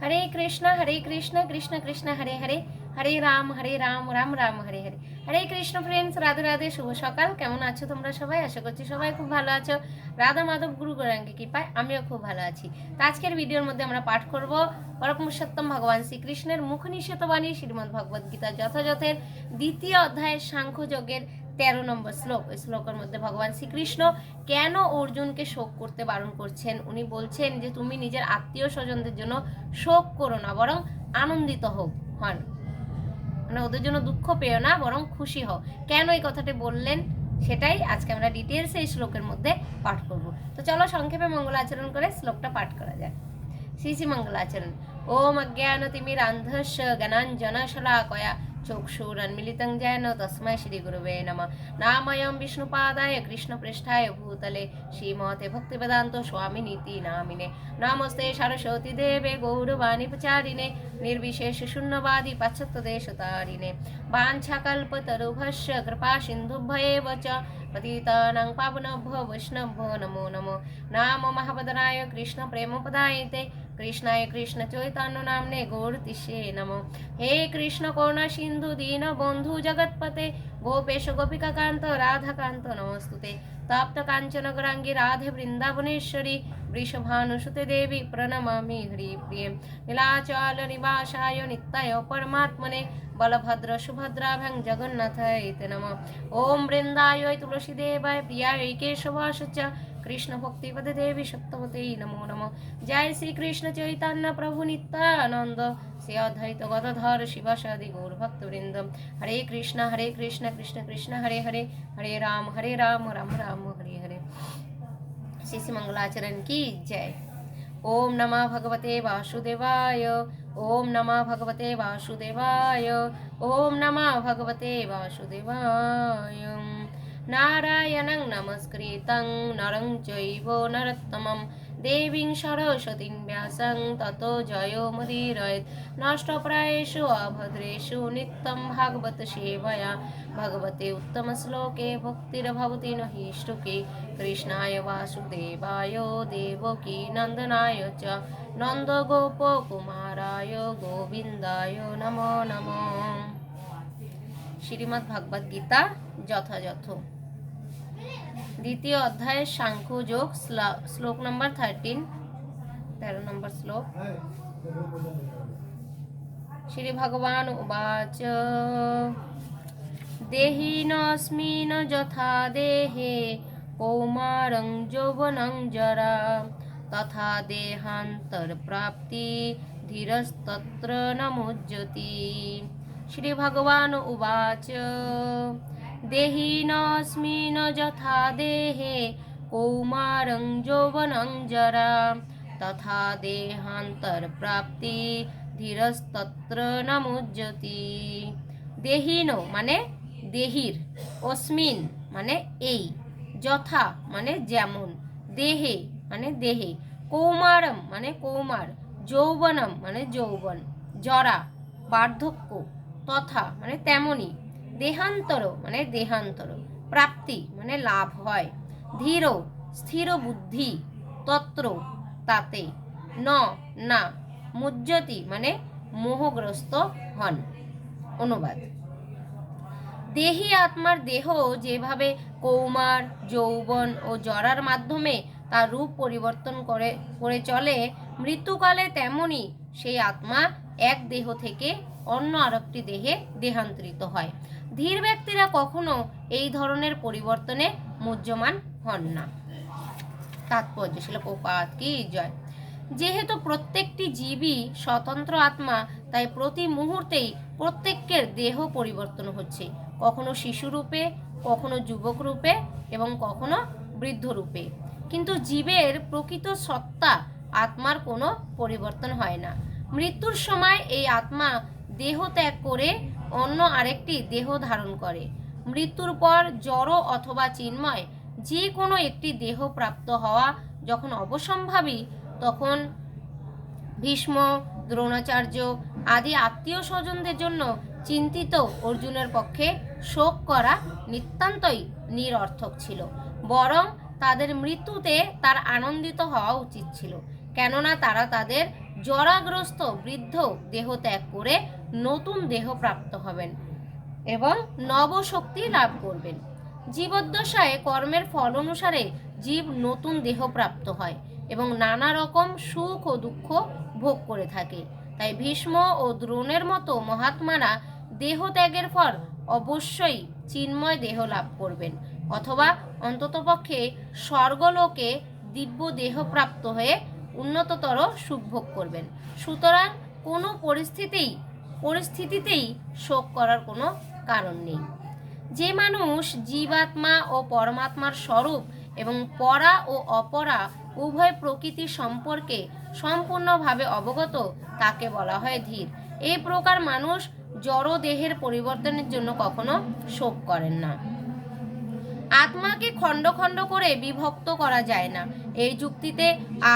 হরে Krishna Hare Krishna Krishna Krishna, Hare Hare. Hare Ram Hare Ram Ram Ram, Hare Hare. Hare Krishna friends Radhe Radhe, শুভ সকাল। কেমন আছো তোমরা সবাই? আশা করছি সবাই খুব ভালো আছো। রাধা মাধব, গুরু গৌরাঙ্গে কৃপায় আমিও খুব ভালো আছি। তো আজকের ভিডিওর মধ্যে আমরা পাঠ করব পরমপুরুষোত্তম ভগবান শ্রীকৃষ্ণের মুখ নিষেধ বাণী, শ্রীমদ্ ভগবদ গীতা যথাযথের দ্বিতীয় অধ্যায়ের সাংখ্য যোগের তেরো নম্বর শ্লোক, ওই শ্লোকের মধ্যে ভগবান শ্রীকৃষ্ণ কেন অর্জুনকে শোক করতে বারণ করছেন? উনি বলছেন যে, তুমি নিজের আত্মীয় স্বজনদের জন্য শোক করো না, বরং আনন্দিত হোক হন। মানে ওদের জন্য দুঃখ পেও না, বরং খুশি হও। কেন এই কথাটি বললেন? সেটাই আজকে আমরা ডিটেলস এই শ্লোকের মধ্যে পাঠ করব। তো চলো সংক্ষেপে মঙ্গলাচরণ করে শ্লোকটা পাঠ করা যাক। শ্রী শ্রী মঙ্গলাচরণ। ওম অজ্ঞানতিমিরান্ধস্য জ্ঞানাঞ্জন শলাকয়া চক্ষুরন্মিলিतं चक्षुरन्मिलितञ्जयन तस्मै श्रीगुरव नम। नामयं विष्णुपादाय कृष्णपृष्ठाय भूतले श्रीमते भक्तिवेदान्तो स्वामिनीति नामिने। नामस्ते सरस्वतीदेवे गौरवाणिपचारिणे निर्विशेषशून्यवादि पाश्चात्यदेशतारिणे। वाञ्छाकल्पतरुभस्य कृपासिन्धुभ्येव च पतितानां पावनभ्यो वैष्णवभ्यो नमो नमो। नाम महाबदराय कृष्ण प्रेम पदाते কৃষ্ণায় কৃষ্ণ চৈতন্য নামনে গৌরতিষে নম। হে কৃষ্ণ করুণা সিন্ধু দীন বন্ধু জগৎপতে গোপেশ গোপিকাকান্ত রাধাকান্ত নমস্তুতে। তপ্ত কাঞ্চন গৌরাঙ্গী রাধে বৃন্দাবনেশ্বরী, বৃষভানুসুতে দেবী প্রণমামি হরি প্রিয়ে নীলাচল নিবাসায় নিত্যায় পরমাত্মনে, বলভদ্র সুভদ্রাভ্যাং জগন্নাথায় নম। ওম বৃন্দায় তুলসী দেবায় প্রিয়ায় কেশবাশ চ કૃષ્ણ ભક્તિપદ દેવી સપ્તપતે નમો નમઃ જય શ્રી કૃષ્ણ ચૈતન્ય પ્રભુ નિત્યાનંદ শ্রী অধ্যায়িত গদাধর শিবাসাদি গৌর ভক্তবৃন্দ হরে কৃষ্ণ হরে কৃষ্ণ কৃষ্ণ কৃষ্ণ হরে হরে হরে রাম হরে রাম রাম রাম হরে হরে শ্রী শ্রী মঙ্গলাচরণ কি জয় ওম নমঃ ভগবতে বাসুদেবায় ওম নমঃ ভগবতে বাসুদেবায় ওম নমঃ ভগবতে বাসুদেবায় নারায়ণং নমস্কৃতং নরং চৈব নরোত্তমম দেবীং সরস্বতীং ব্যাসং তত জয় মুদিরয়েত নষ্টপ্রায়েষু অভদ্রেষু নিত্যং ভাগবত সেবয়া ভগবতে উত্তমশ্লোকে ভক্তির্ভবতি হি শ্রুকে কৃষ্ণায় বাসুদেবায় দেবকী নন্দনায় চ নন্দগোপকুমারায় গোবিন্দায় নমো নমঃ শ্রীমদ্ ভগবদ্গীতা যথাযথ দ্বিতীয় অধ্যায়ের সাংখ্য যোগ শ্লা- শ্লোক নম্বর থার্টিন তেরো নম্বর শ্লোক। শ্রী ভগবান উবাচ দেহিনস্মিন যথা দেহে, কৌমারং যৌবনং জরা, তথা দেহান্তর প্রাপ্তি ধীরস্তত্র নমুজ্জতি শ্রী ভগবান উবাচ দেহিনস্মিন যথা দেহে কৌমারং যৌবনং জরা তথা দেহান্তর প্রাপ্তি ধীরস্তত্র নমুজ্জতি দেহিন মানে দেহির অস্মিন মানে এই যথা মানে যেমন দেহে মানে দেহে কৌমারম মানে কৌমার যৌবনম মানে যৌবন জরা বার্ধক্য তথা মানে তেমনি দেহান্তর মানে দেহান্তর, প্রাপ্তি মানে লাভ হয়। ধীর, স্থির বুদ্ধি, তত্র, তাতে। ন, না, মুজ্জতি মানে মোহগ্রস্ত হন। অনুবাদ। দেহি আত্মার দেহ যেভাবে কৌমার, যৌবন ও জরার মাধ্যমে তার রূপ পরিবর্তন করে করে চলে, মৃত্যুকালে তেমনি সেই আত্মা এক দেহ থেকে অন্য আরেকটি দেহে দেহান্তরিত হয়। ধীর ব্যক্তিরা কখনো এই ধরনের পরিবর্তনে মুহ্যমান হন না। তাৎপর্য ছিল প্রপাত কি? জয়। যেহেতু প্রত্যেকটি জীবই স্বতন্ত্র আত্মা, তাই প্রতি মুহূর্তেই প্রত্যেকের দেহ পরিবর্তন হচ্ছে। কখনো শিশু রূপে, কখনো যুবক রূপে এবং কখনো বৃদ্ধ রূপে। কিন্তু জীবের প্রকৃত সত্তা আত্মার কোনো পরিবর্তন হয় না। মৃত্যুর সময় এই আত্মা দেহ ত্যাগ করে অন্য আরেকটি দেহ ধারণ করে। মৃত্যুর পর জড় অথবা চিন্ময় যে কোনো একটি দেহ প্রাপ্ত হওয়া যখন অবসম্ভাবী, তখন ভীষ্ম, দ্রোণাচার্য আদি আত্মীয় স্বজনদের জন্য চিন্তিত অর্জুনের পক্ষে শোক করা নিতান্তই নিরর্থক ছিল। বরং তাদের মৃত্যুতে তার আনন্দিত হওয়া উচিত ছিল। কেননা তারা তাদের জরাগ্রস্ত বৃদ্ধ দেহ ত্যাগ করে নতুন দেহ প্রাপ্ত হবেন এবং নবশক্তি লাভ করবেন। জীবদ্দশায় কর্মের ফল অনুসারে জীব নতুন দেহ প্রাপ্ত হয় এবং নানা রকম সুখ ও দুঃখ ভোগ করে থাকে। তাই ভীষ্ম ও দ্রোণের মতো মহাত্মারা দেহ ত্যাগের ফল অবশ্যই চিন্ময় দেহ লাভ করবেন অথবা অন্ততপক্ষে স্বর্গলোকে দিব্য দেহ প্রাপ্ত হয়ে উন্নততর সুখ ভোগ করবেন। সুতরাং কোনো পরিস্থিতিই পরিস্থিতিতেই শোক করার কোনো কারণ নেই। যে মানুষ জীবাত্মা ও পরমাত্মার স্বরূপ এবং পরা ও অপরা উভয় প্রকৃতি সম্পর্কে সম্পূর্ণভাবে অবগত, তাকে বলা হয় ধীর। এই প্রকার মানুষ জড় দেহের পরিবর্তনের জন্য কখনো শোক করেন না। আত্মাকে খণ্ড খণ্ড করে বিভক্ত করা যায় না। এই যুক্তিতে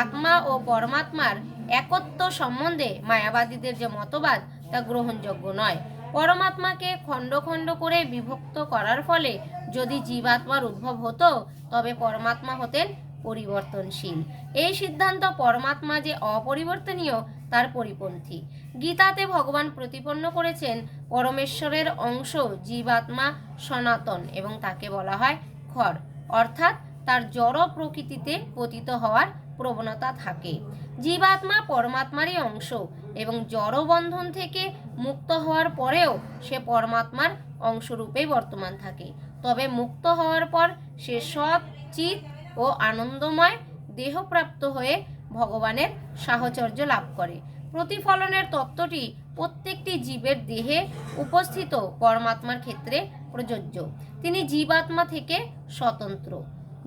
আত্মা ও পরমাত্মার একত্ব সম্বন্ধে মায়াবাদীদের যে মতবাদ, তা গ্রহণযোগ্য নয়। পরমাত্মাকে খণ্ড খণ্ড করে বিভক্ত করার ফলে যদি জীবাত্মার উদ্ভব হতো, তবে পরমাত্মা হতেন পরিবর্তনশীল। এই সিদ্ধান্ত পরমাত্মা যে অপরিবর্তনীয়, তার পরিপন্থী। গীতাতে ভগবান প্রতিপন্ন করেছেন, পরমেশ্বরের অংশ জীবাত্মা সনাতন এবং তাকে বলা হয় খর অর্থাৎ তার জড় প্রকৃতিতে পতিত হওয়ার প্রবণতা থাকে। জীবাত্মা পরমাত্মারই অংশ এবং জড় বন্ধন থেকে মুক্ত হওয়ার পরেও সে পরমাত্মার অংশরূপেই বর্তমান থাকে। তবে মুক্ত হওয়ার পর সে সৎ, চিত ও আনন্দময় দেহপ্রাপ্ত হয়ে ভগবানের সাহচর্য লাভ করে। প্রতিফলনের তত্ত্বটি প্রত্যেকটি জীবের দেহে উপস্থিত পরমাত্মার ক্ষেত্রে প্রযোজ্য। তিনি জীবাত্মা থেকে স্বতন্ত্র।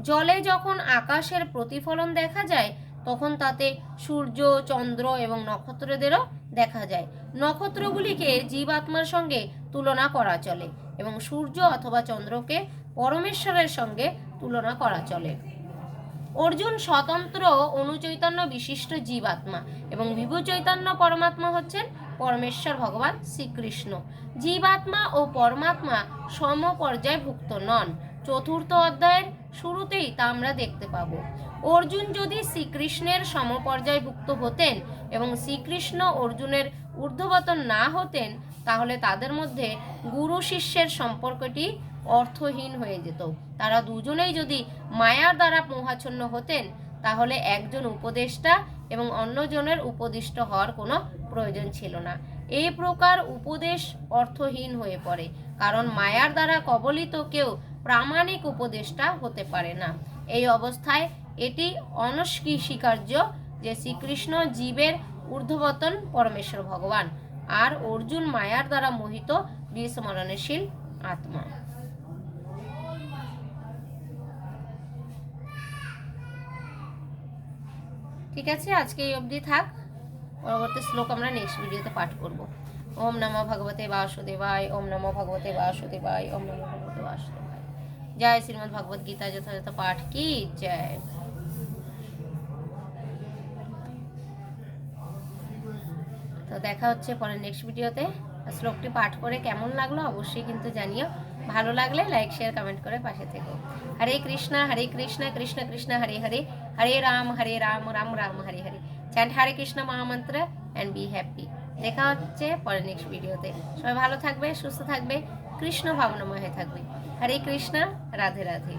জলে যখন আকাশের প্রতিফলন দেখা যায়, তখন তাতে সূর্য, চন্দ্র এবং নক্ষত্রদেরও দেখা যায়। নক্ষত্রগুলিকে জীবাত্মার সঙ্গে তুলনা করা চলে এবং সূর্য অথবা চন্দ্রকে পরমেশ্বরের সঙ্গে তুলনা করা চলে। অর্জুন স্বতন্ত্র অনুচৈতন্য বিশিষ্ট জীবাত্মা এবং বিভু চৈতন্য পরমাত্মা হচ্ছেন পরমেশ্বর ভগবান শ্রীকৃষ্ণ। জীবাত্মা ও পরমাত্মা সম পর্যায়ভুক্ত নন। চতুর্থ অধ্যায়ের শুরুতেই তা আমরা দেখতে পাব। অর্জুন যদি শ্রীকৃষ্ণের সমপর্যায়ভুক্ত হতেন এবং শ্রীকৃষ্ণ অর্জুনের ঊর্ধ্ববতন না হতেন, তাহলে তাদের মধ্যে গুরু শিষ্যের সম্পর্কটি অর্থহীন হয়ে যেত। তারা দুজনেই যদি মায়ার দ্বারা মোহাচ্ছন্ন হতেন, তাহলে একজন উপদেষ্টা এবং অন্যজনের উপদিষ্ট হওয়ার কোনো প্রয়োজন ছিল না। এই প্রকার উপদেশ অর্থহীন হয়ে পড়ে, কারণ মায়ার দ্বারা কবলিত কেউ প্রামাণিক উপদেষ্টা হতে পারে না। এই অবস্থায় এটি অনস্বীকার্য যে শ্রীকৃষ্ণ জীবের ঊর্ধ্ববতন পরমেশ্বর ভগবান, আর অর্জুন মায়ার দ্বারা মোহিত বিস্মরণশীল আত্মা। ঠিক আছে, আজকে এই অবধি থাক। পরবর্তী শ্লোক আমরা নেক্সট ভিডিওতে পাঠ করব। ওম নমো ভগবতে বাসুদেবায়, ওম নমো ভগবতে বাসুদেবায়, ওম নমো ভগবতে বাসুদেবায়। জয় শ্রীমদ্ ভগবত গীতা যথাযথ পাঠ কি? জয়। তো দেখা হচ্ছে পরে নেক্সট ভিডিওতে শ্লোকটি পাঠ করে কেমন লাগল অবশ্যই কিন্তু জানিও। ভালো লাগলে লাইক শেয়ার কমেন্ট করে পাশে থেকো। হরে কৃষ্ণা, হরে কৃষ্ণ কৃষ্ণ কৃষ্ণ, হরে হরে। হরে রাম হরে রাম রাম রাম, হরে হরে। চ্যান্ট হরে কৃষ্ণ মহামন্ত্র অ্যান্ড বি হ্যাপি দেখা হচ্ছে পরে নেক্সট ভিডিওতে সবাই ভালো থাকবে, সুস্থ থাকবে, কৃষ্ণ ভাবনাময় হয়ে থাকবে। হরে কৃষ্ণ রাধে রাধে